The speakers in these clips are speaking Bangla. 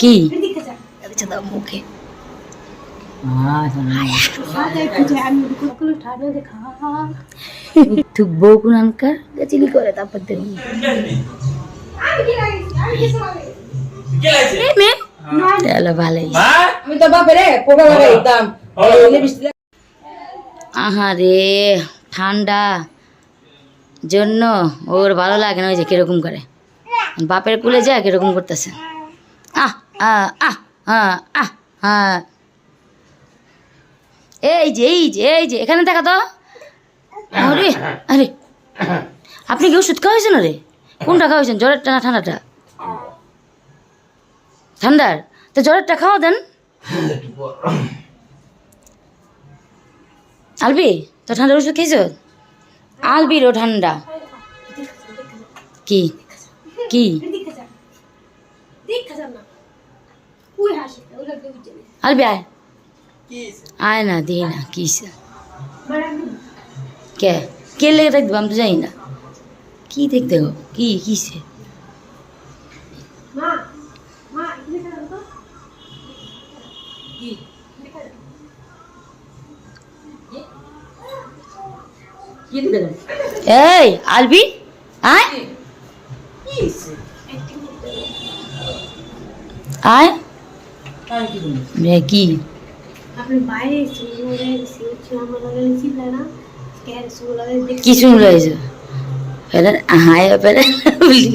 কি? যা আচ্ছা মুখে যা চিলি করে তারপর ভালোই। আহারে ঠান্ডা। জন্য ওর ভালো লাগে না ওই যে কীরকম করে। বাপের কুলে যায় কীরকম করতেছে। আহ আহ আহ আহ আহ এই যে এই যে এই যে, এখানে দেখা তো। আরে আরে। আপনি কি ওষুধ খাওয়াইছেন রে কোনটা খাওয়াইছেন? জ্বরেরটা না ঠান্ডাটা ঠান্ডার? তো জ্বরেরটা খাওয়া দেন। আলবি, তো ঠান্ডার ওষুধ খেয়েছ আলবিরও ঠান্ডা। কি? কি? এদিকে যা দেখা যা না ওই হাসি ওরা কেউ জানে আলবি আয় আয় না দিই না কিসে কে কে লেগে থাকব আমি তো জানি না কি দেখতে গো কি কিসে মা মা এদিকে যা তো এই আলবি আয় আয় দেখি কি শুনল হয়েছে? ফেলে হায়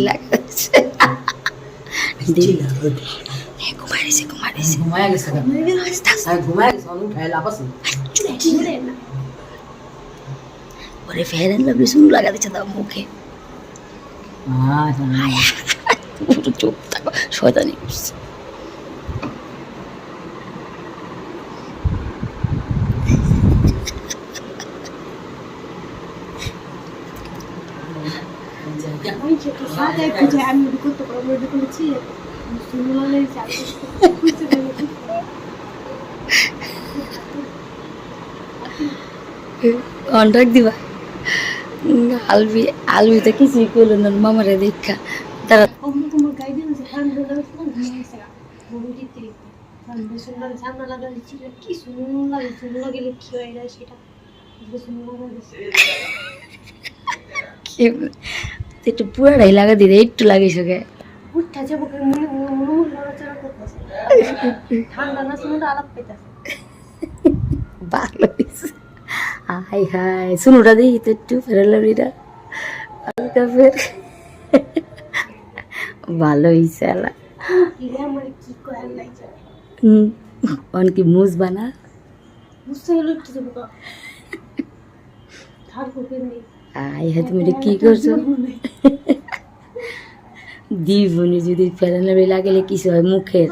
লাগাচ্ছে ঘুমাই ঘুমাই গেছে গেছে। ওরে ফেয়ার অ্যান্ড লাভলি শুরু লাগা দিচ্ছে তার মুখে। পুরো চুপ থাকো শয়তানি। করছে ওই যে তো সাদা একটু যা আমি করতে পারব ওটা করেছি পারছি কন্ট্রাক্ট দিবা? আলবি আলবি তো কিছুই করল না মামারে দেখা। তারা কি একটু পুরাটাই লাগা দিলে একটু লাগিস ওকে ভালো হাই হাই। শুনুটা দিই তো একটু ফেরার লাভলিটা ফের ভালো হয়েছে আলা। হুম অনেক মুজ বানা? বুঝতে গেলে একটু তো থাকব কেমনি? আই হ্যাঁ তুমি এটা কি করছ? দিবনি যদি লাভলি লাগলে কিছু হয় মুখের।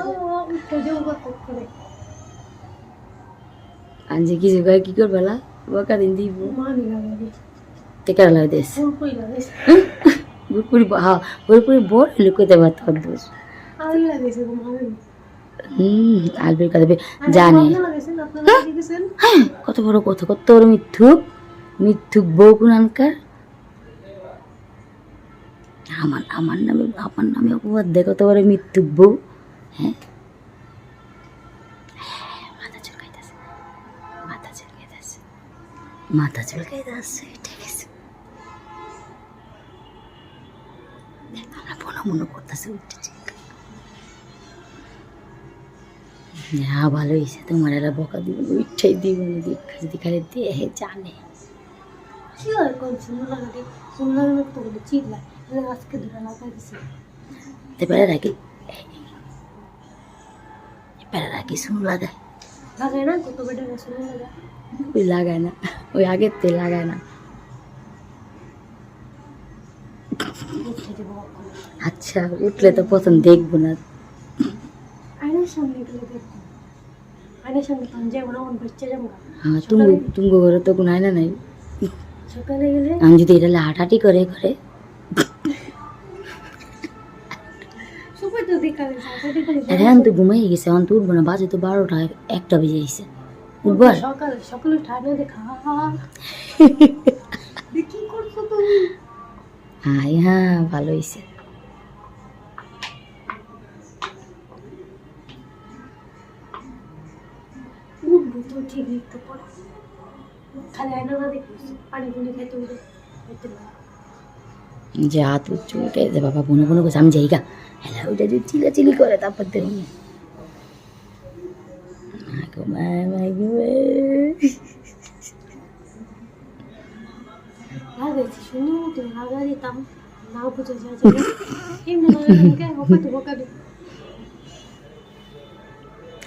আনছে কিছু কয়, কি করবে বকা দিন দিব। লাগে টেকার লাগে দেশ পুরোপুরি হ্যাঁ পুরোপুরি বড় লুকোতে পারতো দোষ হুম কথা জানে। কত বড় কথা, কত বড় মিথ্যুক। মিথ্যুক বউ কুনানকার আমার আমার নামে আমার নামে অপবাদ দেয় কত বড় মিথ্যুক বউ। হ্যাঁ? হ্যাঁ, মাথা চুলকাইতেছে। মাথা চুলকাইতেছে। মাথা চুলকাইতেছে ঠিক আছে। আমরা মনে মনে করতেছে উঠেছি হ্যাঁ ভালো হয়েছে তোমার এরা বকা দিব উঠাই দিব দীক্ষা যদি খালি দেহে জানে। কি হয় কোন সুন্দর লাগে সুন্দর তো বলে চিল্লা এলে আজকে ধরে লাগাই দিছি এবারে রাখি এবারে রাখি শুন লাগায় লাগাই না কত বেটা সুন্দর লাগে ওই লাগায় না ওই আগের তে লাগায় না আচ্ছা উঠলে তো প্রথম দেখব না আয়নার সামনে গেলে দেখব আয়নার সামনে তখন যাব না আমার বাচ্চা যাব না। হ্যাঁ তুমি তুমি ঘরে তো কোনো আয়না নাই আমি যদি এটা হাঁটাহাঁটি করে করে। ঘুমাই গেছে উঠবো না বাজে তো বারোটা একটা বেজে হ্যাঁ ঠিক খালি না পানি পুনি খাইতে উঠে খাইতে যে যে বাবা বোনো বোনো করছে আমি যাইগা। হ্যাঁ ওইটা যদি চিলাচিলি করে তারপর দেখুন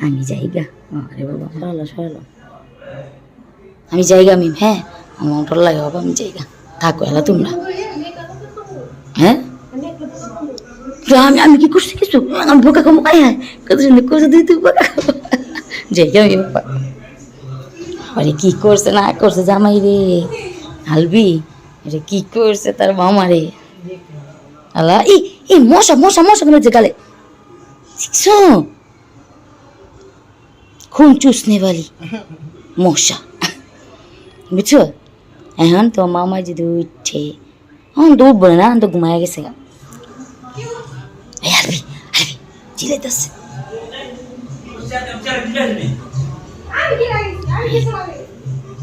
আমি যাইগা। আরে বাবা সরালো সরালো। আমি যাইগা মিম হ্যাঁ? আমার ডর লাগে বাবা আমি যাইগা থাকো এলা তোমরা। হ্যাঁ? আমি আমি কি করছি কিছু? আমি বোকা কম খাই হ্যাঁ কত সুন্দর করছে তুই তুই বোকা আমি বাবা আরে কি করছে, না করছে জামাই রে? হালবি আরে কি করছে তার মামা রে? আলা, ই ই, মশা মশা মশা কেন গালে। খুন চুষনে বালি মশা। বুঝছ এখন তো মামা যদি উঠে এখন তো উঠবো না তো ঘুমায় গেছে গা চিলাইতেছে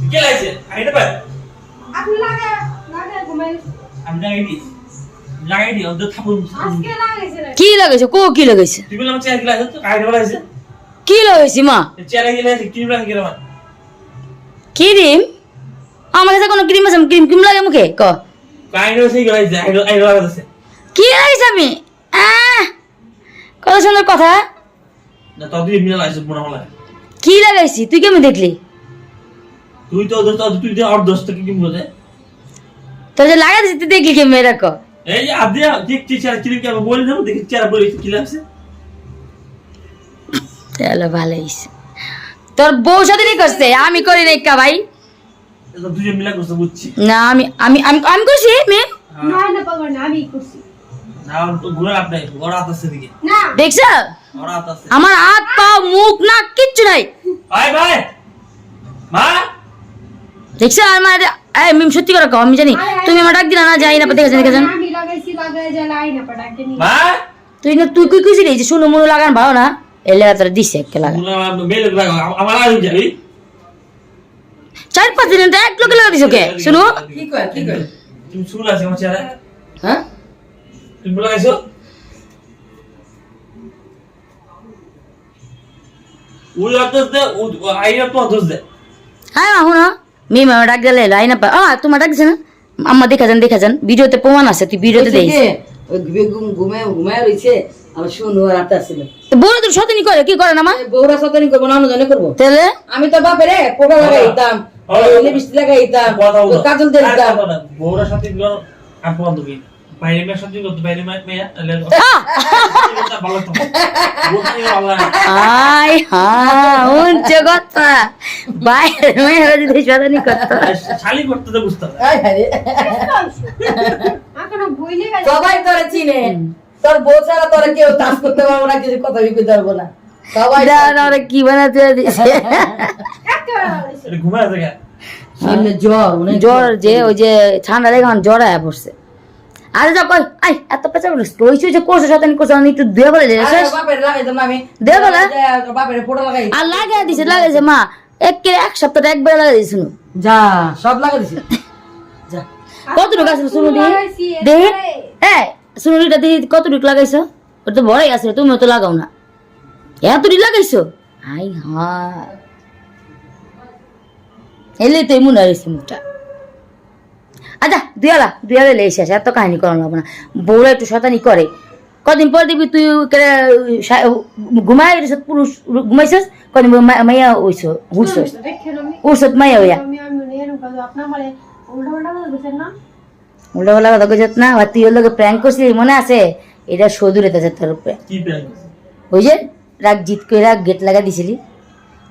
কি লাগাইছি কে কি লাগাইছে কো লাগাইছে বলা মা কি ক্রিম আমার কাছে কোনো ক্রিম আছে? ক্রিম ক্রিম লাগে মুখে? ক। লাগা কি লাগাইছে আমি? কত সুন্দর কথা। তো কি লাগাইছি? তুই কেমন দেখলি? তুই তো তুই তো আর দোস্ত কি বলতে তোর যে লাগাই দিছি তুই দেখলি কেমন? এরা ক। এই যে আদি ঠিক ঠিক চেয়ার কিরিম কে বলে দেব? দেখি চেয়ার বলে কি লাগছে? তাহলে ভালো তোর বউ সাথে করছে? আমি করি কা ভাই। তো দুজন মিলা করছে বুঝছি? না আমি আমি আমি আমি করছি মেয়ে। না না পাগল না আমি করছি। না তো ঘুরে লাভ নাই ওর হাত আছে দিকে না। দেখছ? ওর হাত আছে। আমার হাত পা মুখ না কিচ্ছু নাই। ভাই ভাই! মা! দেখছ? আমার এই মিম সত্যি করে কও আমি জানি। তুমি আমার ডাক দিলা না যাই না দেখেছেন দেখেছেন আমি লাগাইছি লাগাই যা লাই না পড়াকে নি। মা! তুই না তুই কই কইছিলি যে শুনো মনো লাগান ভালো না? এলে তোর দিছে একটা লাগা মেলে লাগা আমার যাবি চার পাঁচ দিন এক লোকে লাগা দিছো কে? শুনো। কি কয় কি কয়? তুমি আছে আমার হ্যাঁ? তুমি বলে গেছো ওই অর্থ দে আইয়া তো অর্থ দে। হ্যাঁ মা মিম আমার ডাক না পা। আ তোমার না? আম্মা দেখা যান দেখা যান। ভিডিওতে প্রমাণ আছে তুই ভিডিওতে দেখিস। বেগুম ঘুমায় রইছে আর শুনু আর আটা ছিল তো বড় তোর সাথে নি করে কি করে না মা? বউরা সতনি করব না অনুজনে করব? তাহলে? আমি তো বাপেরে পোকা লাগাই দিতাম। কাজল দিয়ে দিতাম। বউরা সাথে বাইরে মেয়ের সাথে করতে বাইরে মেয়ে ভালো তো। হ্যাঁ বাইরে মেয়েরা সাথে করতো। শালি করতে তো বুঝতে সবাই তোরে চিনে। তোর বউ ছাড়া তোরা কেউ করতে পারব না কিছু কথা না। সবাই কি বানাতে দিছে ঘুমায় সামনে জ্বর জ্বর যে ওই যে ঠান্ডা লেগে জ্বর আয়া পড়ছে। আরে যা কই আই এত পেঁচা করিস তো ওই যে কোর্স সাথে কোর্স আমি একটু দিয়ে বলে শেষ। বলে। লাগাই। আর লাগাই দিছে লাগাইছে মা। এক কে এক সপ্তাহ একবার লাগাই দিছে যা সব লাগাই দিছি। যা। কতটুকু আছে শুনো দি। হ্যাঁ শুনো দিটা দেখি কতটুকু লাগাইছো? ওটা তো বড়ই আছে তুমি তো লাগাও না। এতটুকু লাগাইছো? আই হা এলে তো এমন হয়েছে মুখটা আচ্ছা দুয়ালা দুয়ালা লে শেষ এত কাহিনী করানো লাগবে না বউরা একটু শতানি করে। কদিন পর দেখবি তুই ঘুমাই পুরুষ ঘুমাইছিস কদিন মাইয়া হইছ দেখেন আমি উড়ছত মাইয়া হইয়া। আমি আমি মনে মানে উল্টা পাল্টা কথা কইছত না? আর তুই ওর লোকে প্র্যাঙ্ক করছিলি মনে আছে? এটা সদুরে তাছে তোর উপরে ওই যে রাগ জিত করে রাগ গেট লাগা দিছিলি।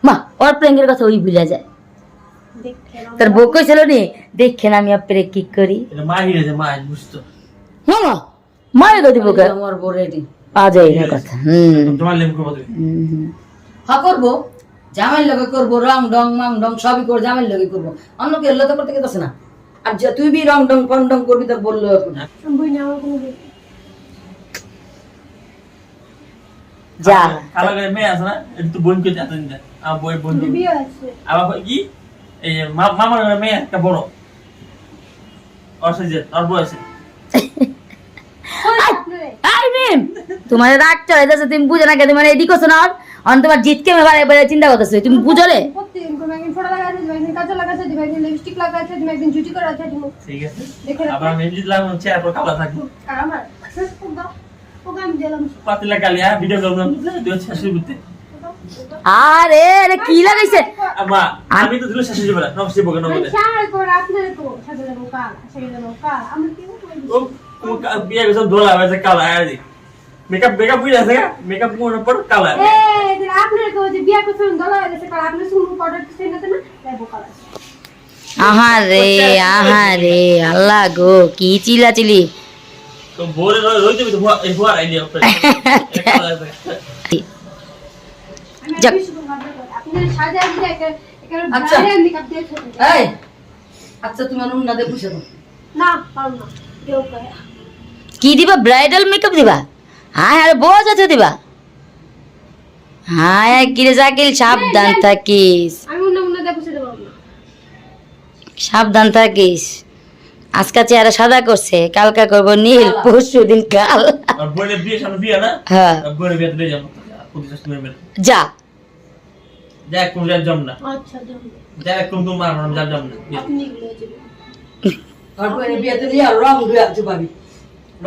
মা ওর প্র্যাঙ্কের কথা ওই ভুলে যায়। তোর বউ কইছিল নি দেখেন আমি আপনারে কি করি। এটা মা হিরে যে মা বুঝতো মামা মায়ের গতি বোকা আমার বউ রেডি আ যায় না কথা। হুম। তোমার লেম করব তুমি। হুম, হুম। হ্যাঁ করব? জামাইয়ের লগে করব রং ডং মাং ডং সবই লগে করব। অন্য লগে করতে না? আর যে তুই বি রং ডং পং ডং করবি তোর বলল বই না আমার কোনো যা। কালা করে মেয়ে আছে না? তো বোন কে জানেন না আমার বই বোন। বিয়ে আছে। আবার কি? এই যে মামার ঘরে মেয়ে একটা বড়। অসুবিধা ওর বয়সে মিম তোমার রাগ চলে যাচ্ছে তুমি বুঝো না এদিক অন জিতকে চিন্তা করতেছো তুমি বুঝো রে ঠিক আছে। আবার আমি চেয়ার পর কালা থাকব। আর আমার পাতিলা কালি ভিডিও করলাম আরে রে কি লাগাইছে? আমা আমি তো দিল শেষ হয়ে না বকে নবলে আপনারে তো যাব কাল যাব কাল কি ও ও বিয়ে গেছে দোলা হয়েছে কালা আর মেকআপ মেকআপ বুঝে আছে মেকআপ কোন পর কালা এই দিন আপনারে তো যে বিয়া করছেন গলা হয়ে গেছে কাল আপনি না যাব আহারে আহারে আল্লাহ গো কি চিলা চিলি তো বলে রইতে তো আছে আমি যাক। আচ্ছা। এই আচ্ছা তুমি আমার পুষে দাও না পারো না কি দিবা? ব্রাইডাল মেকআপ দিবা? হ্যাঁ আরে বোঝ আছে দিবা। হ্যাঁ কিরে জাকিল সাবধান থাকিস। সাবধান থাকিস। আজকে চেহারা সাদা করছে কালকা করব নীল পরশু দিন কাল। হ্যাঁ। যা। যা কোন যা জম না। আচ্ছা যাব যা কোন কোন মার যা জম না। আপনি এগুলো যাবেন তারপরে বিয়েতে নিয়ে রং দুই আনতে পাবি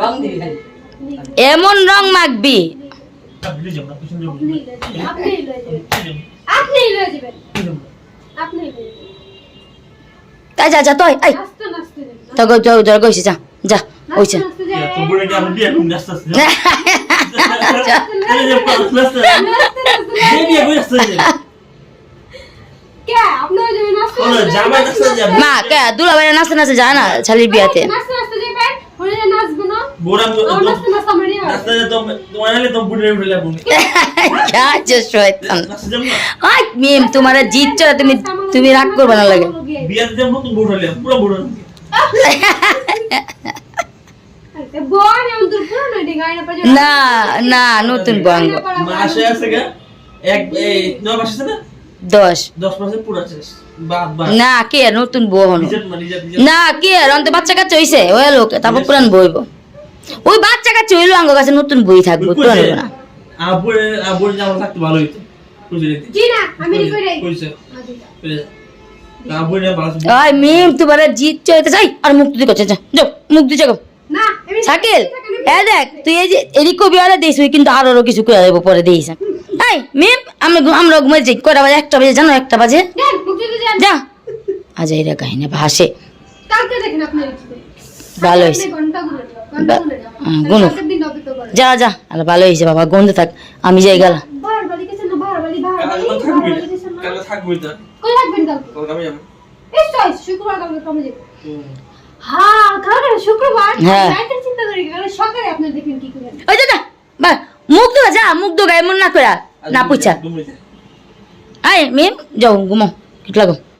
রং দিবি খালি। এমন রং মাখবি। ভিডিও জম না কিছু জম আপনি আপনি লয়ে যাবেন আপনি লয়ে যাবেন আপনি লয়ে যাবেন তাই যা যা তুই আই তো গো যাও যাও কইছি যা যা ওইছে কি আমি বিয়ে কোন যাচ্ছে এই যে প্লাস এই বিয়ে কই কে? মা কে? দুলা বাইরে নাচতে নাচতে যায় না শালির বিয়াতে। তোমার তুমি তুমি রাগ করবে না লাগে। না না নতুন বঙ্গ মাসে আছে এক এই নয় মাস না? দশ। না কে? আর নতুন বউ হনো না কে? অন্ত বাচ্চা কাচ্চা হইছে। ওই লোক তারপর পুরান বইব। ওই বাচ্চা কাচ্চা হইল আঙ্গ কাছে নতুন বই থাকব হইবো না? আবুরে আবুরে জামা থাকতে ভালো হইতো। জি না আমি কইরাই। কইছে। আবুরে ভালো ছিল। মিম তোমার জিত চলতে চাই আর মুখ যা যাও মুখ যাও না এ দেখ তুই এই যে এদিক কবি আরে কিন্তু আরও কিছু করে দেবো পরে দিস। এই মিম আমরা ঘু- আমরা ঘুমাই যাই। কটা বাজে? একটা বাজে জানো একটা বাজে? যা। আজ এইরা কাহিনী ভাসে। কালকে দেখেন আপনি কি করে ভালো হয়েছে। হুম, গুনো। যা যা আরে ভালো হয়েছে বাবা গন্ধে থাক। আমি যাই গেলাম। আমি হ্যাঁ হ্যাঁ। মুখ দোয়া যা মুখ দোগা এমন না করা না পুছা আয় মিম যাও ঘুমো কিট লাগো